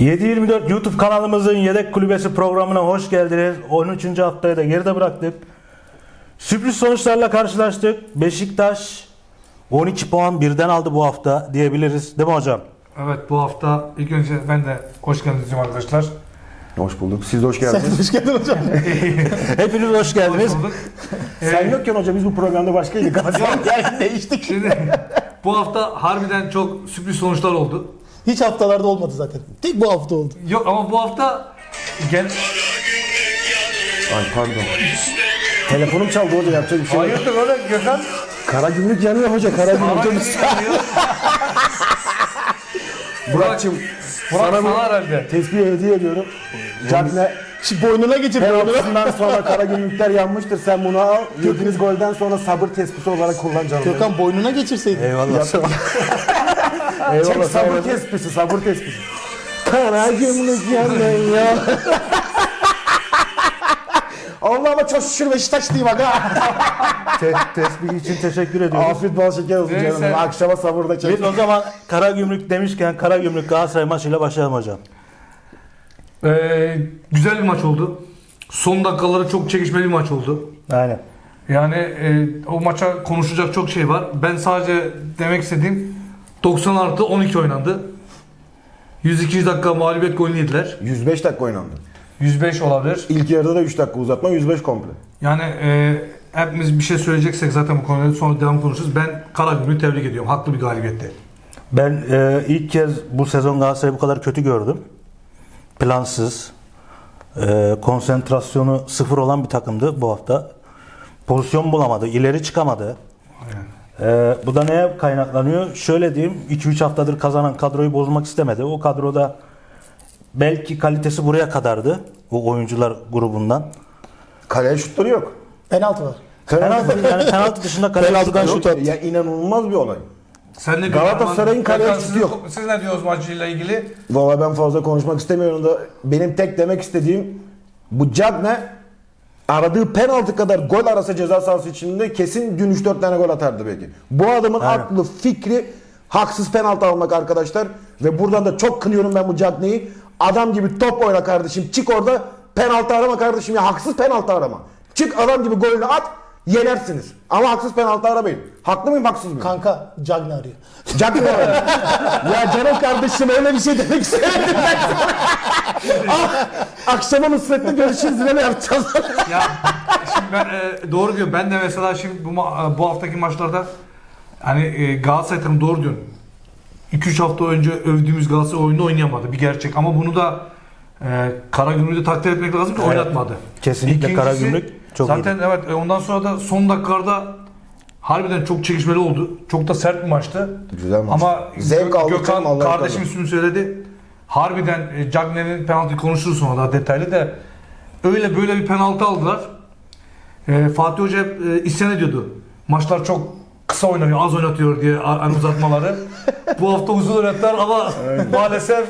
724 YouTube kanalımızın yedek kulübesi programına hoş geldiniz. 13. haftayı da geride bıraktık. Sürpriz sonuçlarla karşılaştık. Beşiktaş 12 puan birden aldı bu hafta diyebiliriz. Değil mi hocam? Evet bu hafta ilk önce ben de hoş geldiniz arkadaşlar. Hoş bulduk. Siz de hoş Sen geldiniz. hoş geldin hocam. Hepiniz hoş geldiniz. Hoş bulduk. Sen Ee, yokken hoca biz bu programda başkaydık. Yani değiştik. Şimdi bu hafta harbiden çok sürpriz sonuçlar oldu. Hiç haftalarda olmadı zaten. Tek bu hafta oldu. Yok ama bu hafta gen Ay pardon. Telefonum çaldı hoca yapacak bir şey yok. Hayırdır öyle Gökhan? Kara gümrük yanıyor hoca. Kara gümrük. Sana Hocam, Burak'cığım Burak sana sana herhalde. tespihi hediye ediyorum. Cagne Şimdi boynuna geçir. boynuna. penaltısından sonra kara gümrükler yanmıştır. Sen bunu al. Yediğiniz golden sonra sabır tespisi olarak kullan canım. benim. Gökhan boynuna geçirseydin. Eyvallah. Çek Eyvallah. sabır tespisi, sabır tespisi. Kara gümrük yanıyor. Allah'ıma çok şükür Beşiktaş diyeyim aga. Te- tesbih için teşekkür ediyoruz. Afiyet bal şeker olsun Neyse. canım. Akşama sabırda çek. Biz o zaman Kara Gümrük demişken Kara Gümrük Galatasaray maçıyla başlayalım hocam. Ee, güzel bir maç oldu. Son dakikaları çok çekişmeli bir maç oldu. Aynen. Yani e, o maça konuşacak çok şey var. Ben sadece demek istediğim 90 artı 12 oynandı. 102 dakika mağlubiyet golünü yediler. 105 dakika oynandı. 105 olabilir. İlk yarıda da 3 dakika uzatma 105 komple. Yani e, hepimiz bir şey söyleyeceksek zaten bu konuda sonra devam konuşuruz. Ben Karagümrük'ü tebrik ediyorum. Haklı bir galibiyetti. Ben e, ilk kez bu sezon Galatasaray'ı bu kadar kötü gördüm. Plansız, e, konsantrasyonu sıfır olan bir takımdı bu hafta. Pozisyon bulamadı, ileri çıkamadı. E, bu da neye kaynaklanıyor? Şöyle diyeyim, 2-3 haftadır kazanan kadroyu bozmak istemedi. O kadroda belki kalitesi buraya kadardı. O oyuncular grubundan. Kaleye şutları yok. Penaltı var. Penaltı, yani penaltı dışında kaleye Yok. şut attı. Ya inanılmaz bir olay. Sen ne Galatasaray'ın kaleye şutu yok. Siz ne diyorsunuz maçıyla ilgili? Valla ben fazla konuşmak istemiyorum da benim tek demek istediğim bu Cagne aradığı penaltı kadar gol arasa ceza sahası içinde kesin dün 3-4 tane gol atardı belki. Bu adamın Aynen. aklı, fikri haksız penaltı almak arkadaşlar. Ve buradan da çok kınıyorum ben bu Cagne'yi. Adam gibi top oyna kardeşim. Çık orada penaltı arama kardeşim ya. Haksız penaltı arama. Çık adam gibi golünü at yenersiniz. Ama haksız penaltı aramayın. Haklı mıyım haksız mıyım? Kanka Cagne arıyor. Cagne Ya canım kardeşim öyle bir şey demek istemedim ben sana. ah, akşama Nusret'le görüşürüz ne yapacağız? Ya şimdi ben e, doğru diyor. Ben de mesela şimdi bu ma- bu haftaki maçlarda hani e, Galatasaray takımı doğru diyorsun. 2-3 hafta önce övdüğümüz Galatasaray oyunu oynayamadı. Bir gerçek. Ama bunu da e, Karagümrük'ü de takdir etmek lazım ki Evet. oynatmadı. Kesinlikle İkincisi, Karagümrük çok Zaten evet e, ondan sonra da son dakikalarda harbiden çok çekişmeli oldu. Çok da sert bir maçtı. Güzel maç. Ama Zevk aldık Gökhan canım, Allah kardeşim ismini söyledi. Harbiden e, Cagney'in penaltı konuşuruz sonra daha detaylı da öyle böyle bir penaltı aldılar. E, Fatih Hoca hep e, isyan ediyordu. Maçlar çok kısa oynanıyor, az oynatıyor diye hani uzatmaları. Bu hafta uzun oynattılar ama maalesef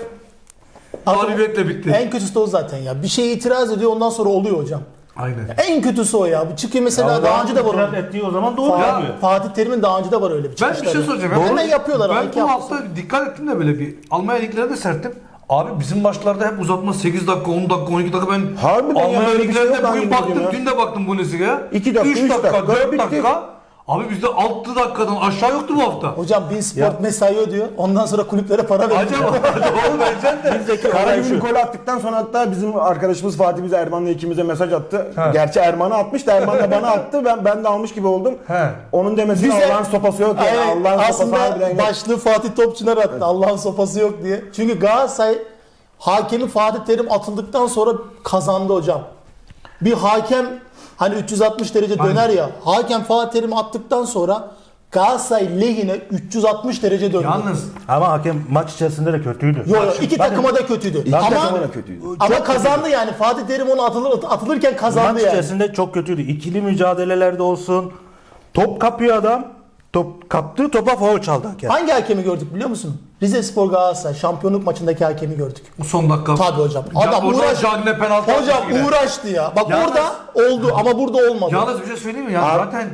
mağlubiyetle bitti. En kötüsü de o zaten ya. Bir şeye itiraz ediyor ondan sonra oluyor hocam. Aynen. En kötüsü o ya. Bu çıkıyor mesela daha önce de var. İtiraz o. ettiği o zaman doğru Fa- yapıyor. Fatih Terim'in daha önce de var öyle bir Ben bir çıkışları. şey soracağım. Hemen Ben- yapıyorlar. ama Ben iki bu hafta hafta dikkat ettim de böyle bir Almanya liglerine de serttim. Abi bizim maçlarda hep uzatma 8 dakika, 10 dakika, 12 dakika ben Harbiden ya, Almanya böyle bir şey liglerinde yok bugün baktım, ya. dün de baktım Bundesliga'ya. İki dakika, 3 üç dakika, dakika, 4 bitti. dakika. Abi bizde 6 dakikadan aşağı yoktu bu hafta. Hocam bin sport mesai ödüyor. Ondan sonra kulüplere para veriyor. Acaba doğru vereceksin de. Bizdeki olay Karagümrük şu. gol attıktan sonra hatta bizim arkadaşımız Fatih bize Erman'la ikimize mesaj attı. Ha. Gerçi Erman'a atmış da Erman da bana attı. Ben ben de almış gibi oldum. He. Onun demesi Bize- Allah'ın sopası yok yani. Aynen. Allah'ın sopası harbiden Aslında yok. başlığı Fatih Topçunar attı. Allah'ın sopası yok diye. Çünkü Galatasaray hakemi Fatih Terim atıldıktan sonra kazandı hocam. Bir hakem hani 360 derece Aynen. döner ya. Hakem Fatih Terim attıktan sonra Galatasaray lehine 360 derece döndü. Yalnız Ama hakem maç içerisinde de kötüydü. Yo, yo, iki takıma da kötüydü. İki ama takıma da kötüydü. ama kazandı yani. Fatih Terim onu atılır, atılırken kazandı Maç yani. içerisinde çok kötüydü. İkili mücadelelerde olsun. Top kapıyor adam. Top kaptığı topa faul çaldı hakem. Hangi hakemi gördük biliyor musun? Rize Spor Galatasaray şampiyonluk maçındaki hakemi gördük. son dakika. Tabii hocam. Can- Adam orada uğraş. Cagne penaltı Hocam yine. uğraştı ya. Bak Yalnız- orada oldu ama burada olmadı. Yalnız bir şey söyleyeyim mi ya zaten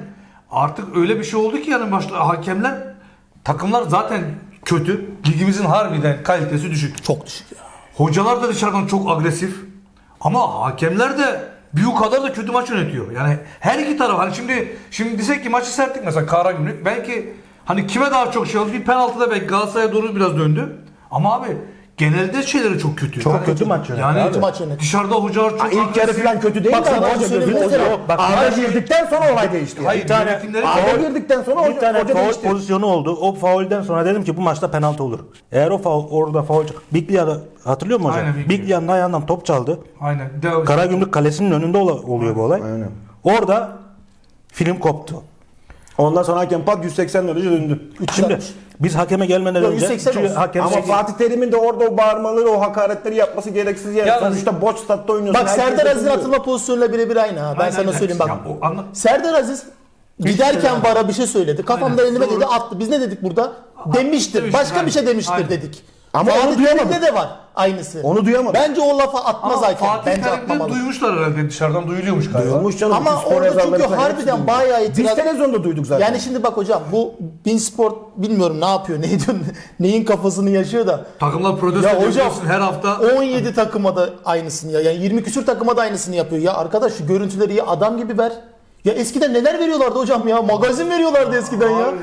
artık öyle bir şey oldu ki yani başta hakemler takımlar zaten kötü. Ligimizin harbiden kalitesi düşük. Çok düşük ya. hocalar da dışarıdan çok agresif. Ama hakemler de o kadar da kötü maç yönetiyor. Yani her iki taraf hani şimdi şimdi desek ki maçı sertlik mesela Karagümrük belki hani kime daha çok şey oldu bir penaltıda belki Galatasaray'a doğru biraz döndü. Ama abi genelde şeyleri çok kötü. Çok Yani- kötü maç yönetti Yani abi. Maç yönetti. dışarıda hocalar çok ilk yarı falan kötü değil Bak de ama bir hoca seveyim. Bak, hayır. girdikten sonra olay değişti. Hayır, Bir tane- çok- girdikten sonra Bir hoca, tane hoca faul değişti. pozisyonu oldu. O faulden sonra dedim ki bu maçta penaltı olur. Eğer o faul, orada faul... Biglia'da hatırlıyor musun hocam? Biglia'nın ayağından top çaldı. Aynen. Karagümrük kalesinin önünde oluyor bu olay. Aynen. Orada film koptu. Ondan sonra hakem pat 180 derece döndü. Şimdi biz hakeme gelmeden Yok, önce 180 çünkü olsun. hakem Ama Fatih Terim'in de orada o bağırmaları, o hakaretleri yapması gereksiz yani. Yalnız- Sonuçta boş statta oynuyorsun. Bak herkes Serdar Aziz'in yapıyor. atılma pozisyonuyla birebir aynı ha. Ben Aynen, sana aynen. söyleyeyim bak. Ya o anla- Serdar Aziz giderken vara bir şey söyledi. Kafamda Aynen, elime doğru. dedi attı. Biz ne dedik burada? Demiştir. demiştir, Başka bir şey demiştir Aynen. dedik. Ama Fatih onu duyamadım. Terim'de de var aynısı. Onu duyamadım. Bence o lafa atmaz Ama hakem. Fatih Bence Terim'de atmamalı. duymuşlar herhalde dışarıdan duyuluyormuş galiba. Duyulmuş canım. Ama bütün spor orada yazarları çünkü falan hepsi harbiden duymuş. bayağı Biz itiraz- televizyonda duyduk zaten. Yani şimdi bak hocam bu Bin Sport bilmiyorum ne yapıyor, ne ediyor, neyin kafasını yaşıyor da. Takımlar protesto Ya hocam her hafta. 17 takıma da aynısını ya. Yani 20 küsür takıma da aynısını yapıyor. Ya arkadaş şu görüntüleri ya adam gibi ver. Ya eskiden neler veriyorlardı hocam ya? Magazin veriyorlardı eskiden ya. Aynen.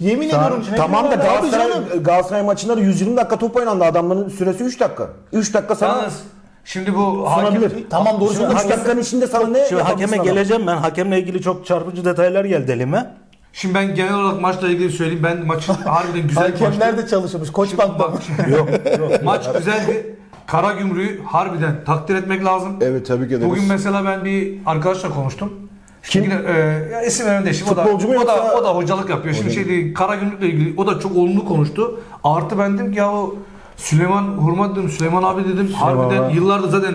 Yemin Sahanın ediyorum. Tamam da Galatasaray. Galatasaray maçında da 120 dakika top oynandı. Adamların süresi 3 dakika. 3 dakika sana Yalnız şimdi bu hakem. Tamam doğru Şimdi. 3 dakikanın içinde sana ne Şimdi hakeme adam? geleceğim ben. Hakemle ilgili çok çarpıcı detaylar geldi elime. Şimdi ben genel olarak maçla ilgili söyleyeyim. Ben maçı harbiden güzel bir maçtı. Hakemler de çalışmış. Koç Bank'ta. Bak, Yok yok. maç güzeldi. Karagümrük'ü harbiden takdir etmek lazım. Evet tebrik ederiz. Bugün mesela ben bir arkadaşla konuştum. Kim? Şimdi, e, ya isim vermem de şimdi o da, Futbolcu mu o da, yoksa- o da hocalık yapıyor. Şimdi şey değil, Karagümrük'le ilgili o da çok olumlu konuştu. Artı ben dedim ki ya o Süleyman Hurma dedim, Süleyman abi dedim. harbiden abi. yıllardır zaten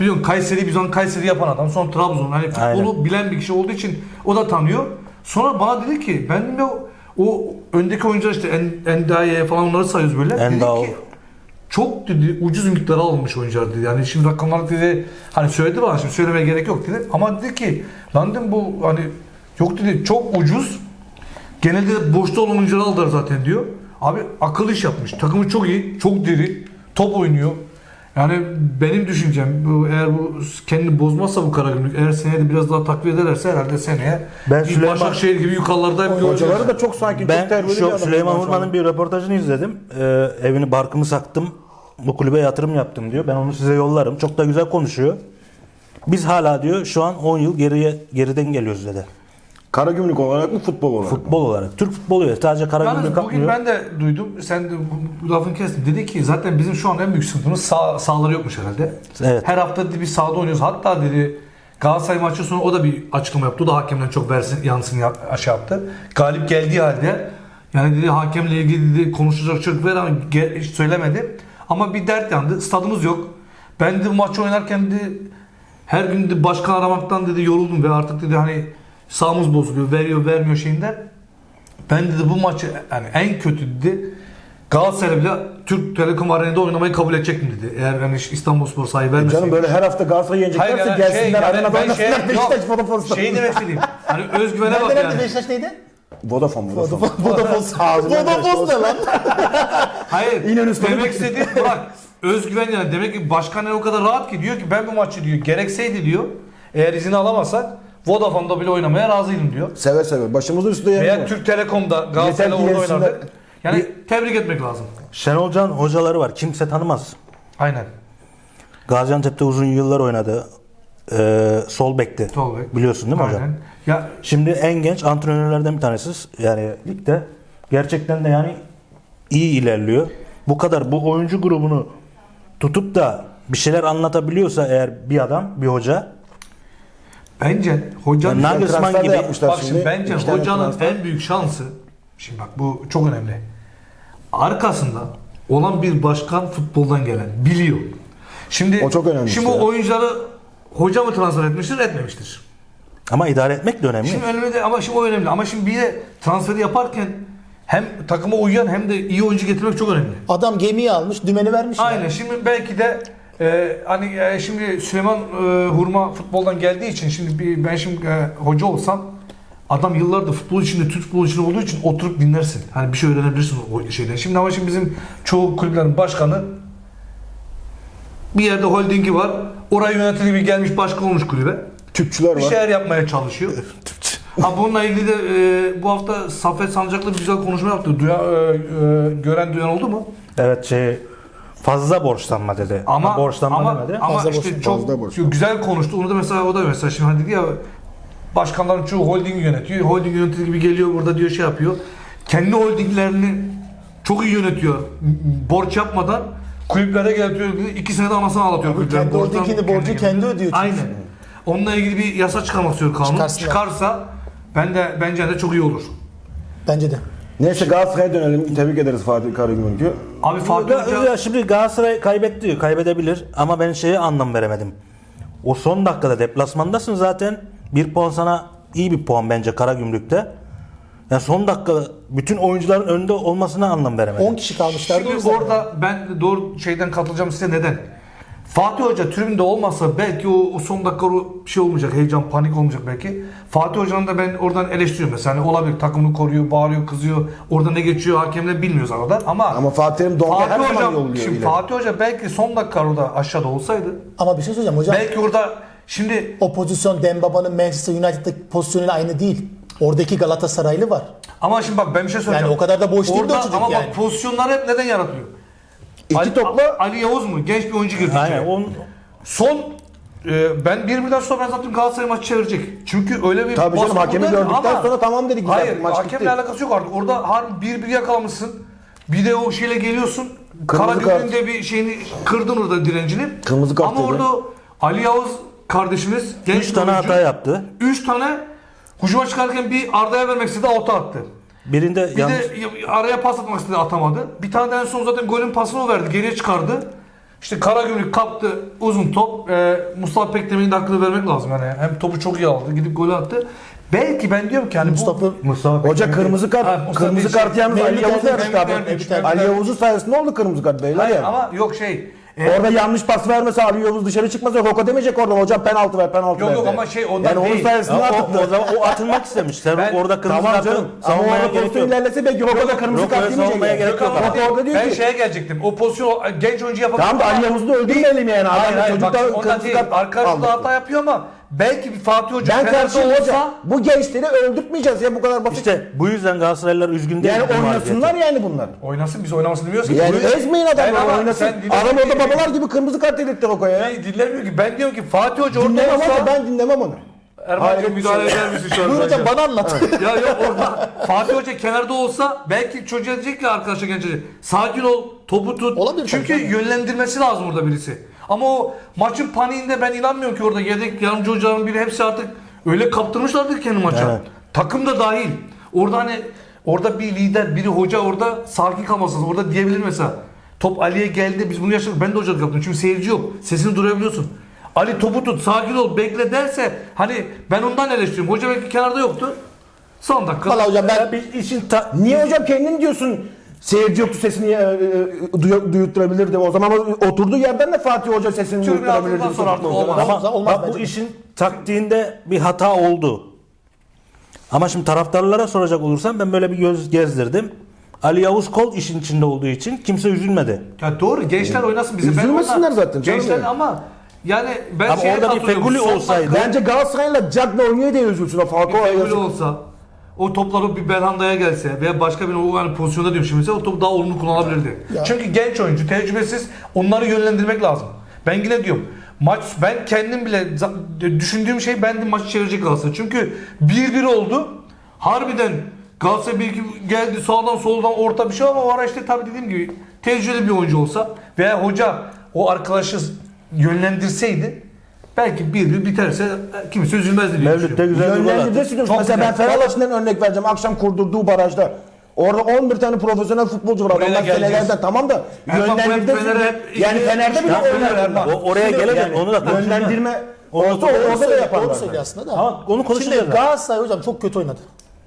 biliyorsun Kayseri biz onu Kayseri yapan adam. Son Trabzon. Hani futbolu Aynen. bilen bir kişi olduğu için o da tanıyor. Sonra bana dedi ki ben ya o öndeki oyuncular işte En- Endaye falan onları sayıyoruz böyle. Dedi Endao. ki çok dedi ucuz miktara alınmış oyuncular dedi. Yani şimdi rakamlar dedi hani söyledi bana şimdi söylemeye gerek yok dedi. Ama dedi ki lan dedim bu hani yok dedi çok ucuz. Genelde de boşta olan oyuncuları aldılar zaten diyor. Abi akıl iş yapmış. Takımı çok iyi, çok diri, top oynuyor. Yani benim düşüncem bu eğer bu kendini bozmazsa bu Karagümrük eğer seneye de biraz daha takviye ederlerse herhalde seneye Ben Süleyman- Başakşehir gibi yukarılarda hep Hocaları da çok sakin, çok Ben terbiyeli bir şu adam. Süleyman. Hurman'ın bir röportajını izledim. Ee, evini barkımı sattım. Bu kulübe yatırım yaptım diyor. Ben onu size yollarım. Çok da güzel konuşuyor. Biz hala diyor şu an 10 yıl geriye geriden geliyoruz dedi. Karagümrük olarak mı futbol olarak mı? Futbol olarak. Türk futbolu ya. Sadece Karagümrük Yalnız bugün kapmıyor. ben de duydum. Sen de bu- bu lafını kestin. Dedi ki zaten bizim şu an en büyük sıkıntımız sağ, sahaları yokmuş herhalde. Evet. Her hafta dedi, bir sahada oynuyoruz. Hatta dedi Galatasaray maçı sonra o da bir açıklama yaptı. O da hakemden çok versin yansın ya, aşağı yaptı. Galip geldiği halde yani dedi hakemle ilgili dedi konuşacak çok ver ama ge- hiç söylemedi. Ama bir dert yandı. Stadımız yok. Ben de bu maçı oynarken dedi her gün de başkan aramaktan dedi yoruldum ve artık dedi hani sahamız bozuluyor, veriyor, vermiyor şeyinden. Ben dedi bu maçı yani en kötü dedi Galatasaray bile Türk Telekom Arena'da oynamayı kabul edecek mi dedi. Eğer hani İstanbulspor sahayı vermeseydi. Canım böyle her hafta Galatasaray'ı yeneceklerse yani gelsinler şey, yani arenada ben oynasınlar şey- Beşiktaş yok, Vodafone'da. Şey demek istediğim. Hani özgüvene bak yani. Beşiktaş neydi? Vodafone, Vodafone. Vodafone. Vodafone ne lan? Hayır. İnönü demek istediğim bak özgüven yani. Demek ki başkan o kadar rahat ki diyor ki ben bu maçı diyor gerekseydi diyor. Eğer izin alamazsak Vodafone'da bile oynamaya razıyım diyor. Seve seve. Başımızın üstünde Veya yerim var. Türk Telekom'da Galatasaray'la orada oynardı. Yani tebrik etmek lazım. Şenol Can hocaları var. Kimse tanımaz. Aynen. Gaziantep'te uzun yıllar oynadı. Ee, sol bekti. Sol bek. Biliyorsun değil mi hocam? Aynen. Ya Şimdi en genç antrenörlerden bir tanesi. Yani ligde gerçekten de yani iyi ilerliyor. Bu kadar bu oyuncu grubunu tutup da bir şeyler anlatabiliyorsa eğer bir adam, bir hoca bence hocanın Ya Nagelsmann gibi- yapmışlar Bak şimdi bence İki tane hocanın transfer. en büyük şansı şimdi bak bu çok önemli. Arkasında olan bir başkan futboldan gelen biliyor. Şimdi O çok önemli Şimdi işte oyuncuları hoca mı transfer etmiştir, etmemiştir. ama idare etmek de önemli. Şimdi önemli de ama şimdi o önemli. Ama şimdi bir de transferi yaparken hem takıma uyan hem de iyi oyuncu getirmek çok önemli. Adam gemiyi almış, dümeni vermiş. Aynen. Şimdi belki de e, hani e, şimdi Süleyman e, Hurma futboldan geldiği için şimdi bir, ben şimdi e, hoca olsam adam yıllardır futbol içinde, Türk futbol içinde olduğu için oturup dinlersin. Hani bir şey öğrenebilirsin o şeyden. Şimdi ama şimdi bizim çoğu kulüplerin başkanı bir yerde holdingi var. Orayı yönetici gibi gelmiş başkan olmuş kulübe. Tüpçüler Bir var. şeyler yapmaya çalışıyor. ha bununla ilgili de e, bu hafta Saffet Sancaklı bir güzel konuşma yaptı. Duya, e, e, gören duyan oldu mu? Evet şey fazla borçlanma dedi. Ama borçlanma ama, demedi. ama Fazla işte borç- çok fazla borç. güzel konuştu. Onu da mesela o da mesela şimdi hani dedi ya başkanların çoğu holding yönetiyor. Holding yönetici gibi geliyor burada diyor şey yapıyor. Kendi holdinglerini çok iyi yönetiyor. M- Borç yapmadan kulüplere getiriyor. iki senede anasını ağlatıyor. kulüplerin. kendi Borçtan holdingini borcu kendi ödüyor çünkü. Aynen. Onunla ilgili bir yasa çıkarmak istiyor kanun. Çıkarsınlar. Çıkarsa ben de bence de çok iyi olur. Bence de. Neyse Galatasaray'a dönelim. Tebrik ederiz Fatih Karagümrük'ü. Abi Fatih Ya, Hoca ya şimdi Galatasaray kaybetti, kaybedebilir ama ben şeye anlam veremedim. O son dakikada deplasmandasın zaten. Bir puan sana iyi bir puan bence Karagümrük'te. Yani son dakika bütün oyuncuların önde olmasına anlam veremedim. 10 kişi kalmışlardı. o Şimdi orada ben doğru şeyden katılacağım size neden? Fatih Hoca tribünde olmasa belki o, o son dakika o şey olmayacak, heyecan, panik olmayacak belki. Fatih Hoca'nın da ben oradan eleştiriyorum mesela. Hani olabilir takımını koruyor, bağırıyor, kızıyor. Orada ne geçiyor hakemler bilmiyoruz arada. Ama, Ama Fatih Terim Donka her Fatih zaman Hoca, yolluyor şimdi ileri. Fatih Hoca belki son dakika orada aşağıda olsaydı Ama bir şey söyleyeceğim hocam. belki orada şimdi O pozisyon Dembaba'nın Manchester United'daki pozisyonuyla aynı değil. Oradaki Galatasaraylı var. ama şimdi bak ben bir şey söyleyeceğim. Yani o kadar da boş değil de Orada o çocuk ama yani. bak pozisyonlar hep neden yaratılıyor? İki Ali, topla Ali Yavuz mu? Genç bir oyuncu girdi. Aynen. içeri. On, Son e, ben bir birden sonra ben zaten Galatasaray maçı çevirecek. Çünkü öyle bir Tabii canım, baskı hakemi burada- gördükten sonra tamam dedik zaten, Hayır maç hakemle bitti. alakası yok artık. Orada harbi bir bir yakalamışsın. Bir de o şeyle geliyorsun. Kırmızı Karagümrük'ün de bir şeyini kırdın orada direncini. Kırmızı kart Ama dedi. orada Ali Yavuz kardeşimiz genç 3 bir tane oyuncu, hata yaptı. Üç tane hücuma çıkarken bir Arda'ya vermek istedi auto attı. Birinde Bir yanlış, de araya pas atmak istedi atamadı. Bir tane de en son zaten golün pasını o verdi. Geriye çıkardı. İşte Karagümrük kaptı uzun top. Ee, Mustafa Pekdemir'in de hakkını vermek lazım. Yani hem topu çok iyi aldı. Gidip golü attı. Belki ben diyorum ki hani Mustafa bu Mustafa Hoca kırmızı kart, Ha, Mustafa kırmızı kart yalnız Ali Yavuz'u Ali Yavuz'un sayesinde oldu kırmızı kart beyler Hayır ya. ama yok şey. E, Orada yanlış pas vermese Ali Yavuz dışarı çıkmasa Roko demeyecek oradan hocam penaltı ver penaltı Yok, ver. yok de. ama şey ondan yani onun değil. sayesinde Ya atıldı. o, o zaman o atılmak istemiş. Sen Ben- orada kırmızı Tamam kartı canım. Ama savunmaya orada gerek pozisyon yok. ilerlese belki Roko'da kırmızı Roko'ya kart yemeyecek. savunmaya yani. gerek yok Roko değil. orada diyor ben ki. şeye gelecektim. O pozisyon genç oyuncu yapabilir. Tamam da Ali Yavuz'u da öldürmeyelim yani. Adam Hayır hayır çocuk bak da ondan kırmızı değil. kart Arkadaşlar aldı. da hata yapıyor ama belki bir Fatih Hoca Ben Fener'de karşıyım olsa. Bu gençleri öldürtmeyeceğiz ya bu kadar basit. İşte bu yüzden Galatasaraylılar üzgün değil. yani bu oynasınlar yani bunlar. oynasın biz oynamasını bilmiyoruz ki. Yani ezmeyin Ben adamları ama oynasın. sen Adam orada babalar gibi kırmızı kart yedirtti Roko'ya ya. Ben dinlemiyor ki. Ben diyorum ki Fatih Hoca orada Dinlemem olsa ama ben dinlemem onu. Erman'cığım Hayret bir müdahale şey. eder misin şu an? Buyur hocam bana anlat. ya yok orada Fatih Hoca kenarda olsa belki çocuğa diyecek ki arkadaşlar genç sakin ol topu tut. Olabilir Çünkü tabii yönlendirmesi lazım orada birisi. Ama o maçın paniğinde ben inanmıyorum ki orada yedek yardımcı hocaların biri hepsi artık öyle kaptırmışlardı kendi maça. Evet. Takım da dahil. Orada hani orada bir lider, biri hoca orada sakin kalması lazım. Orada diyebilir mesela. Top Ali'ye geldi biz bunu yaşadık. Ben de hocalık yaptım. Çünkü seyirci yok. Sesini duyabiliyorsun. Ali topu tut, sakin ol, bekle derse hani ben ondan eleştiriyorum. Hoca belki kenarda yoktu. Son dakika. Valla hocam ben bir işin ta- Niye hocam kendin diyorsun seyirci yoktu sesini e, e, duyu- duyutturabilirdi. O zaman o- oturduğu yerden de Fatih Hoca sesini Tribün duyutturabilirdi. altından sonra artık olmaz. Ama Olmaz, olmaz bak bu de. işin taktiğinde bir hata oldu. Ama şimdi taraftarlara soracak olursam ben böyle bir göz gezdirdim. Ali Yavuz Kol işin içinde olduğu için kimse üzülmedi. Ya doğru gençler oynasın bize. Ben Üzülmesinler onlar- zaten canım Gençler yani. ama yani ben Ama şeye orada bir katılıyorum. Feguli Son olsaydı- Bence Galatasaray'la Cagney oynuyor diye üzülsün o Falcao. Feguli olsa o topları bir Belhanda'ya gelse veya başka bir o yani pozisyonda diyorum şimdi mesela o top daha olumlu kullanılabilirdi. Ya. Çünkü genç oyuncu, tecrübesiz onları yönlendirmek lazım. Ben yine diyorum maç ben kendim bile düşündüğüm şey ben de maçı çevirecek Galatasaray. Çünkü 1-1 oldu. Harbiden Galatasaray bir geldi sağdan soldan orta bir şey ama o ara işte tabii dediğim gibi tecrübeli bir oyuncu olsa veya hoca o arkadaşı yönlendirseydi belki bir bir biterse kimse üzülmezdi diye Mevlüt de düşünüyorum. güzel bir gol attı. Yönlendirdi Çok Mesela ben güzel. Fenerbahçe'den örnek vereceğim. Akşam kurdurduğu barajda. Orada 11 tane profesyonel futbolcu var. Geleceğiz. senelerden tamam da Erman, bu hep yönlendirdi. Fener'e hep- Yani Fener'de bile Ya Fener, oynar. Erman. O- oraya Şimdi gelecek, yani onu da konuşacağız. Yönlendirme olsa da- orada da yaparlar. Doğru söylüyor aslında da. Ama onu konuşacağız Şimdi zaten. Galatasaray hocam çok kötü oynadı.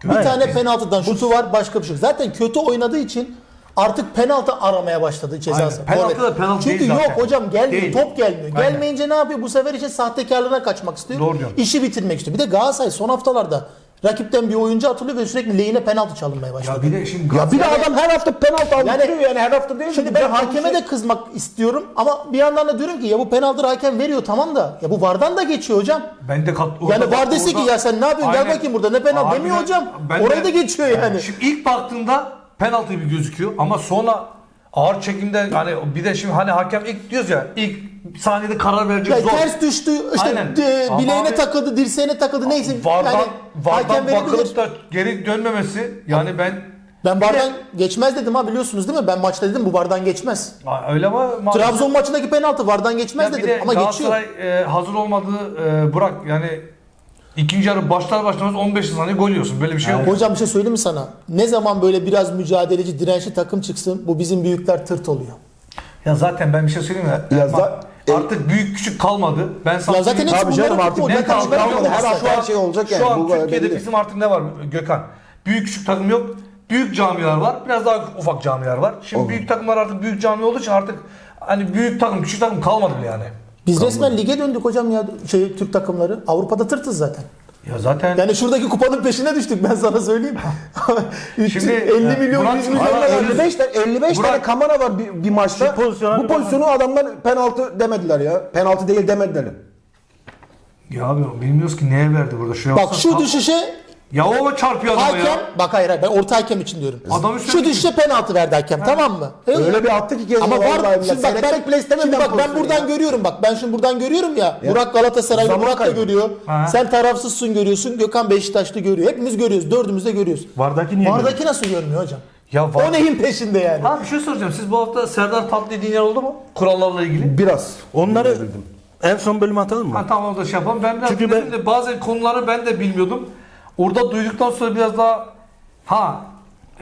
Bir tane penaltıdan şutu var başka bir şey yok. Zaten kötü oynadığı için artık penaltı aramaya başladı ceza Aynen. sahası. Penaltı da penaltı Çünkü değil yok zaten. hocam gelmiyor. Değil. Top gelmiyor. Aynen. Gelmeyince ne yapıyor? Bu sefer için sahtekarlığına kaçmak istiyor. Doğru diyorsun. İşi bitirmek istiyor. Bir de Galatasaray son haftalarda Rakipten bir oyuncu atılıyor ve sürekli lehine penaltı çalınmaya başladı. Ya bir de şimdi Ya bir de adam her hafta penaltı aldırıyor yani, her hafta değil mi? Şimdi ben hakeme de kızmak istiyorum ama bir yandan da diyorum ki ya bu penaltı hakem veriyor tamam da ya bu vardan da geçiyor hocam. ben de kat, Yani var dese ki ya sen ne yapıyorsun gel Aynen. bakayım burada ne penaltı Harbiden demiyor hocam. ben Orayı de- da geçiyor yani. Şimdi ilk baktığında penaltı gibi gözüküyor ama sonra ağır çekimde hani bir de şimdi hani hakem ilk diyoruz ya ilk saniyede karar verecek Ya zor. ters düştü işte Aynen. de- Ama bileğine abi- takıldı dirseğine takıldı neyse Vardan, yani vardan hakem verebilir. bakılıp da geri dönmemesi yani ben Ben bardan geçmez dedim ha biliyorsunuz değil mi? Ben maçta dedim bu bardan geçmez. Aa, öyle ama maalesef- Trabzon maçındaki penaltı vardan geçmez Ya bir dedim de ama geçiyor. Galatasaray e, hazır olmadığı e, Burak yani ikinci yarı başlar başlamaz 15 saniye gol yiyorsun. Böyle bir şey yok. Hocam bir şey söyleyeyim mi sana? Ne zaman böyle biraz mücadeleci, dirençli takım çıksın bu bizim büyükler tırt oluyor. Ya zaten ben bir şey söyleyeyim mi? Ya za- artık büyük küçük kalmadı. Ben sana Ya zaten hepsi Tabii canım, bunların artık ne kaldı, çıkaramadı. kalmadı. Her hafta her şey olacak yani. Şu an Bu Türkiye'de belli. bizim artık ne var Gökhan? Büyük küçük takım yok. Büyük camiler var. Biraz daha ufak camiler var. Şimdi büyük takımlar artık büyük cami olduğu için artık hani büyük takım küçük takım kalmadı bile yani. Biz resmen lige döndük hocam ya şey Türk takımları. Avrupa'da tırtız zaten. Ya zaten Yani şuradaki kupanın peşine düştük ben sana söyleyeyim. Şimdi, 50 e, milyon, Murat- 100 milyon Murat- lira. 55 tane 55 tane Burak- kamera var bir, bir maçta. Şu pozisyona Bu bir pozisyonu adamlar penaltı demediler ya. Penaltı değil demediler. ya abi bilmiyoruz ki neye verdi burada. Şuraya Bak baksana. şu düşüşe Ya o çarpıyor adamı hakem ya. bak hayır hayır ben orta hakem için diyorum. Adam üstüne şu düşüşe penaltı verdi hakem tamam mı? Öyle bir attı ki kendini. Ama var şimdi bak ben, şimdi bak ben buradan ya. görüyorum bak ben şimdi buradan görüyorum ya. Burak Galatasaraylı Zaman Burak da kaybı. görüyor. Ha. Sen tarafsızsın görüyorsun. Gökhan Beşiktaşlı görüyor. Hepimiz görüyoruz. Dördümüz de görüyoruz. Vardaki niye görüyor? Vardaki nasıl görmüyor hocam? Ya var. O neyin peşinde yani? Ha bir şey soracağım. Siz bu hafta Serdar Tatlı dediğin yer oldu mu? Kurallarla ilgili. Biraz. Onları en son bölüme atalım mı? Ha tamam orada şey yapalım. Ben biraz Çünkü ben- de bazı konuları ben de bilmiyordum. Orada duyduktan sonra biraz daha ha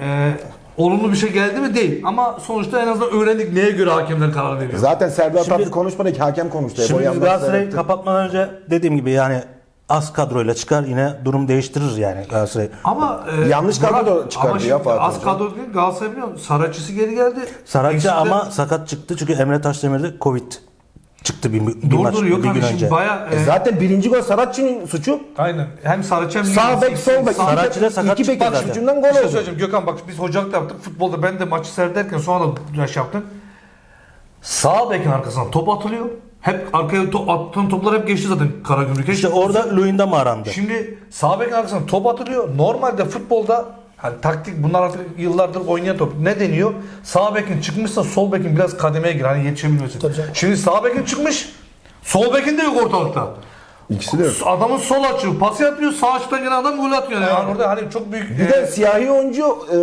e, olumlu bir şey geldi mi değil. Ama sonuçta en azından öğrendik neye göre hakemler karar veriyor. Zaten Serdar Şimdi- Tatlı konuşmadı ki hakem konuştu. Şimdi biz yandan Galatasaray'ı kapatmadan önce dediğim gibi yani az kadroyla çıkar yine durum değiştirir yani Galatasaray. Ama e, Yanlış kadro da çıkardı ama ya şimdi Fatih Az Hoca. kadro değil Galatasaray biliyor musun? Saratçısı geri geldi. Eksikler- ama sakat çıktı çünkü Emre Taşdemir'de Covid çıktı bir, bir Dur maç dur yok bir gün önce. baya E zaten birinci gol Saratçı'nın suçu. aynen hem Saratçı hem Sağ bek sol bek. Sağ- Saratçı da sakat iki bek çıktı zaten. ucundan Bir gol şey oldu. söyleyeceğim Gökhan bak biz hocalık da yaptık futbolda ben de maçı seyrederken sonra da şey yaptım. Sağ bekin arkasından top atılıyor. Hep arkaya top, atılan toplar hep geçti zaten Karagümrük'e. İşte orada Luyendam arandı? Şimdi sağ bekin arkasından top atılıyor. Normalde futbolda hani taktik bunlar artık yıllardır oynayan top. Ne deniyor? Sağ bekin çıkmışsa sol bekin biraz kademeye gir hani yetişebilmesi. Tabii canım. Şimdi sağ bekin çıkmış. Sol bekin de yok ortalıkta. İkisi de yok. Adamın sol açıyor, pas yapıyor, sağ açıdan gelen adam gol atıyor. Yani orada hani çok büyük Bir e, de siyahi oyuncu e,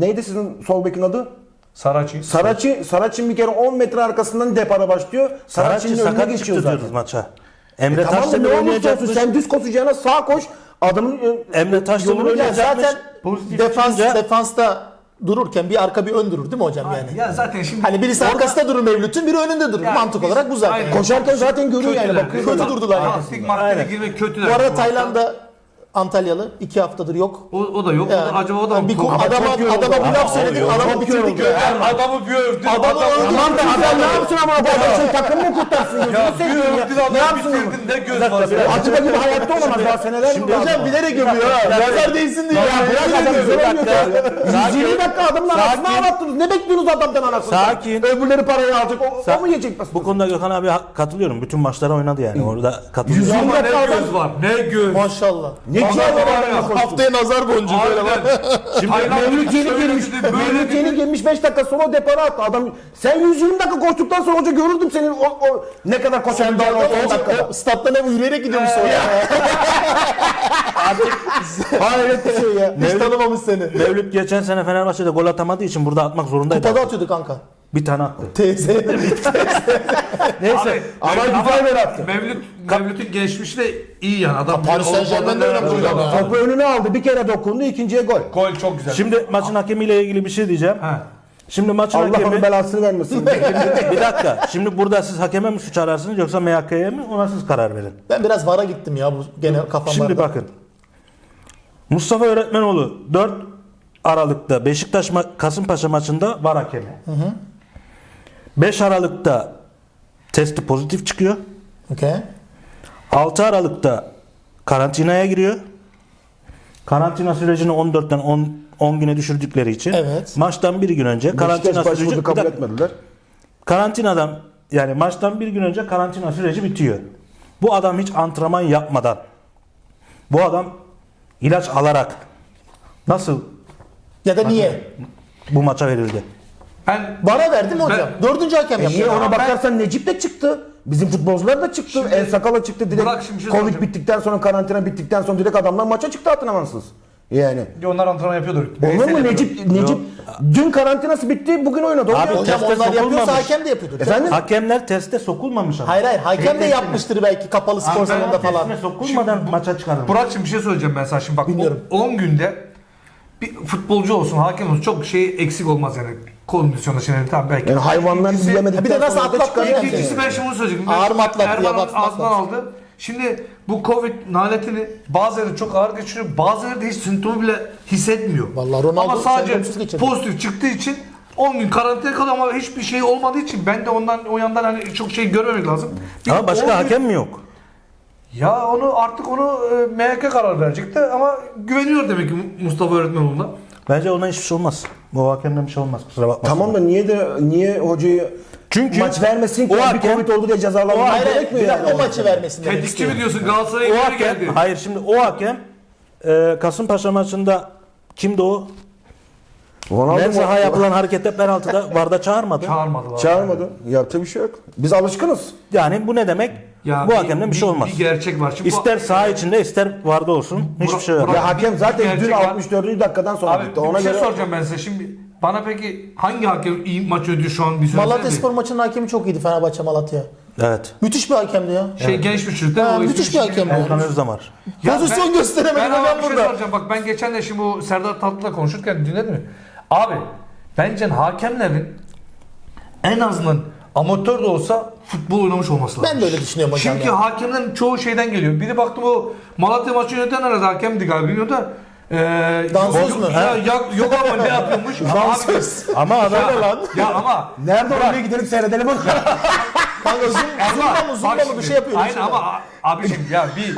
neydi sizin sol bekin adı? Saracchi. Saraçi, Saraçin bir kere 10 metre arkasından depara başlıyor. Saraçin'in önüne sakat geçiyor çıktı zaten. diyoruz maça. Emre E tamam mı ne olursa olsun sen düz koşacağına sağ koş. Adamın e, Emre Taşdemir oynayacakmış. zaten Pozitif defans çıkınca- defansta dururken bir arka bir ön durur değil mi hocam yani? Ya zaten şimdi Hani birisi arkasında durur Mevlüt'ün, biri önünde durur. Ya Mantık biz- olarak bu zaten. Aynen. koşarken zaten görüyor yani Kötüler. bakıyor. Kötü böyle. durdular yani. Taktik Aynen. girmek kötüler. Bu arada Bu Tayland'da Antalyalı iki haftadır yok. O, o da yok. Yani, o da, acaba o da yani bir Ama adama, çok adama bir laf söyledik, adamı bitirdik. adamı bir övdün. Adamı adam- öldürdün. Aman da adam ne yapsın ama adam için takım mı kurtarsın Ya bir ya. övdün Ne adamı yapsın. Ne göz var? Atiba gibi hayatta olamaz daha seneler mi? Hocam bilerek gömüyor ha. Nazar değsin diye. Ya bırak adam oynuyor ya. 120 dakika adamın anasını ağlattınız. Ne bekliyorsunuz adamdan anasını? Sakin. Öbürleri parayı alacak. O, mu yiyecek? Bu konuda Gökhan abi katılıyorum. Bütün maçlara oynadı yani. Orada katılıyorum. Yüzü- Ama ne dakika adam- göz var. Ne göz. Maşallah. Ne Ya. koştu? Haftaya nazar boncuğu böyle bak. Şimdi Mevlüt yeni girmiş. Mevlüt yeni girmiş 5 dakika sonra o depara attı. Adam sen 120 dakika koştuktan sonra hoca görürdüm senin o, o ne kadar o 10 dakikada. O statta ne bu yürüyerek gidiyormuş sonra. Hayret bir şey ya. Hiç tanımamış seni. Mevlüt geçen sene Fenerbahçe'de gol atamadığı için burada atmak zorundaydı. Kupada atıyordu kanka. Bir tane attı. Teyze. Neyse. Ama güzel gol attı. Mevlüt, Mevlüt'ün geçmişi de iyi yani. Adam Paris Saint-Germain'de oynamış hocam. Topu önüne aldı. Bir kere dokundu. ikinciye gol. Gol çok güzel. Şimdi maçın hakemiyle ilgili bir şey diyeceğim. Ha. Şimdi maçın Allah hakemi... belasını vermesin. bir dakika. Şimdi burada siz hakeme mi suç ararsınız yoksa MHK'ye mi? Ona siz karar verin. Ben biraz vara gittim ya bu gene kafam Şimdi bakın. Mustafa Öğretmenoğlu 4 Aralık'ta Beşiktaş ma- Kasımpaşa maçında var hakemi. 5 Aralık'ta testi pozitif çıkıyor. Okey. 6 Aralık'ta karantinaya giriyor. Karantina sürecini 14'ten 10 10 güne düşürdükleri için Evet. maçtan bir gün önce karantina Beşiktaş başvurdu süreci kabul dakika. etmediler. karantinadan yani maçtan bir gün önce karantina süreci bitiyor. Bu adam hiç antrenman yapmadan bu adam ilaç alarak nasıl Ya da niye? bu maça verildi? Ben Bana verdi mi hocam? Ben- Dördüncü hakem E yaptı. niye ona ben- bakarsan Necip de çıktı. Bizim futbolcular da çıktı. Şimdi- El Sakala çıktı. Direkt Bırak şimdi bir şey Covid soracağım. bittikten sonra karantina bittikten sonra direkt adamlar maça çıktı antrenmansız. Yani. onlar antrenman yapıyordur. Olur mu. Necip? Necip dün karantinası bitti. Bugün oynadı. Abi, Abi, Hocam Teste onlar yapıyorsa sokulmamış. hakem de yapıyordur. Efendim? Hakemler teste sokulmamış ama. Hayır hayır hakem de yapmıştır belki kapalı spor salonunda falan. Testine sokulmadan maça çıkarılmış. Burak'cığım bir şey söyleyeceğim ben sana şimdi bak Bilmiyorum. o 10 günde bir futbolcu olsun hakem olsun çok şey eksik olmaz yani kondisyonda şimdi tamam belki. Yani hayvanlar İkincisi- Bir de nasıl sonra da atlattı çıkarıyor. yani? İkincisi ben şimdi bunu söyleyeceğim. Ağır mı atlattı, Erman mı ağzından aldı. Şimdi bu Covid naletini bazıları çok ağır geçiriyor, bazıları da hiç semptomu bile hissetmiyor. Vallahi Ronaldo ama sadece geçirdi. pozitif çıktığı için 10 gün karantina kalıyor ama hiçbir şey olmadığı için ben de ondan o yandan hani çok şey görmemek lazım. Bir Ama 10 başka gün- hakem mi yok? ya onu artık onu e, MHK karar verecekti ama güveniyor demek ki Mustafa Öğretmenoğlu'na. Bence ona hiçbir şey olmaz. Bu hakemden bir şey olmaz. Kusura bakma. Tamam da niye de niye hocayı Çünkü maç vermesin ki? o O hakem- bir Covid oldu diye cezalandırmak gerekmiyor bir dakika yani. o maçı vermesin. Tetikçi mi diyorsun Galatasaray'a o geri hakem, geldi. hayır şimdi o hakem e, Kasımpaşa maçında kimdi o? Ronaldo Mensah'a mu? yapılan harekette penaltıda Varda çağırmadı. Çağırmadılar. Çağırmadı. Yapacak bir şey yok. Biz alışkınız. Yani bu ne demek? Ya bu hakemden bir, şey olmaz. Bir gerçek var. Şimdi bu- İster saha içinde ister Varda olsun. Hiçbir şey yok. Burak- Ya hakem bir zaten dün gerçek var. 64. dakikadan sonra Abi gitti. bir Ona şey göre soracağım ben size. Şimdi bana peki hangi hakem iyi maç ödüyor şu an bir söylesene. Malatya Spor maçının hakemi çok iyiydi Fenerbahçe Malatya. Evet. Müthiş bir hakemdi ya. Şey genç bir çocuk değil mi? Müthiş bir şimdi hakem. Volkan Özdamar. Ya Pozisyon ben- gösteremedim Ben ama bir şey soracağım. Bak ben geçen de şimdi bu Serdar Tatlı'la konuşurken dinledin mi? Abi bence hakemlerin en azından amatör de olsa futbol oynamış olması lazım. Ben de öyle düşünüyorum hocam Çünkü ya. hakemlerin çoğu şeyden geliyor. Biri baktı bu Malatya maçı yöneten herhalde hakemdi galiba bilmiyorum da. Ee, Dansöz yok, mü? Ya, ya, yok ama ne yapıyormuş? Dansöz. Ama adam lan. Ya ama nerede oraya gidelim seyredelim bakalım. Kanka zumba, mı zumba bak mı bir şey yapıyor. Aynen ama abiciğim ya bir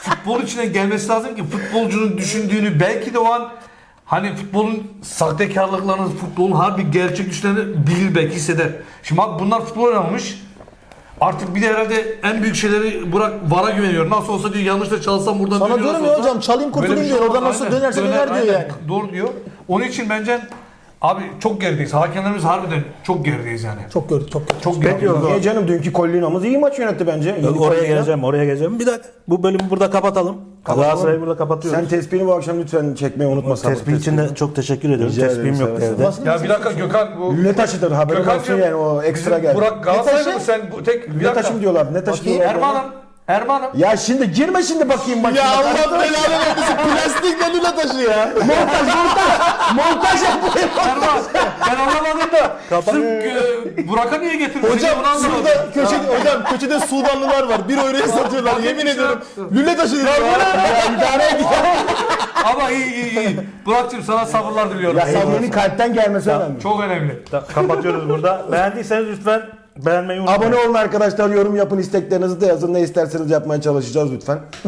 futbol içine gelmesi lazım ki futbolcunun düşündüğünü belki de o an hani futbolun sahtekarlıklarını, futbolun harbi gerçek güçlerini bilir belki hisseder. Şimdi abi bunlar futbol oynamamış. Artık bir de herhalde en büyük şeyleri Burak VAR'a güveniyor. Nasıl olsa diyor yanlış da çalsam buradan Sana dönüyor, diyorum nasıl ya hocam, çalayım kurtulayım şey diyor. Oradan nasıl dönerse döner diyor yani. Doğru diyor. Onun için bence abi çok gerideyiz. Hakemlerimiz harbiden çok gerideyiz yani. Çok gördük çok gördük. Çok gerideyiz. Niye canım dünkü Collina'mız iyi maç yönetti bence. Yedi oraya geleceğim, oraya geleceğim. Bir dakika. Bu bölümü burada kapatalım. Galatasaray'ı burada kapatıyoruz. Sen tespihini bu akşam lütfen çekmeyi unutma. sabır Tespih için de çok teşekkür ediyorum. Rica Tespihim ederim, yok seve evde. Ya bir dakika Gökhan bu Ne taşıdır haberin olsun Gökhan'cığım, yani o ekstra bizim geldi. Burak Galatasaraylı taşı? mı sen bu tek bir Ne dakika. taşım diyorlar ne taşı Bakayım. diyorlar. Erman'ım. Erman'ım. Ya şimdi girme şimdi bakayım maçına. Ya Allah belanı vermesin plastik lüle taşı ya. Montaj yapıyor. Erman. ben anlamadım da. Sırf e, Burak'a niye getirdin? Hocam şurada köşede, hocam köşede Sudanlılar var. Bir euroya satıyorlar bak, yemin bak, ediyorum. bak. Lüle taşı diyor. Ya idare et. Ama iyi iyi iyi. Burak'cığım sana sabırlar diliyorum. Ya sabırın kalpten gelmesi önemli. Çok önemli. Kapatıyoruz burada. Beğendiyseniz lütfen beğenmeyi unutmayın. Abone olun arkadaşlar yorum yapın isteklerinizi de yazın ne isterseniz yapmaya çalışacağız lütfen.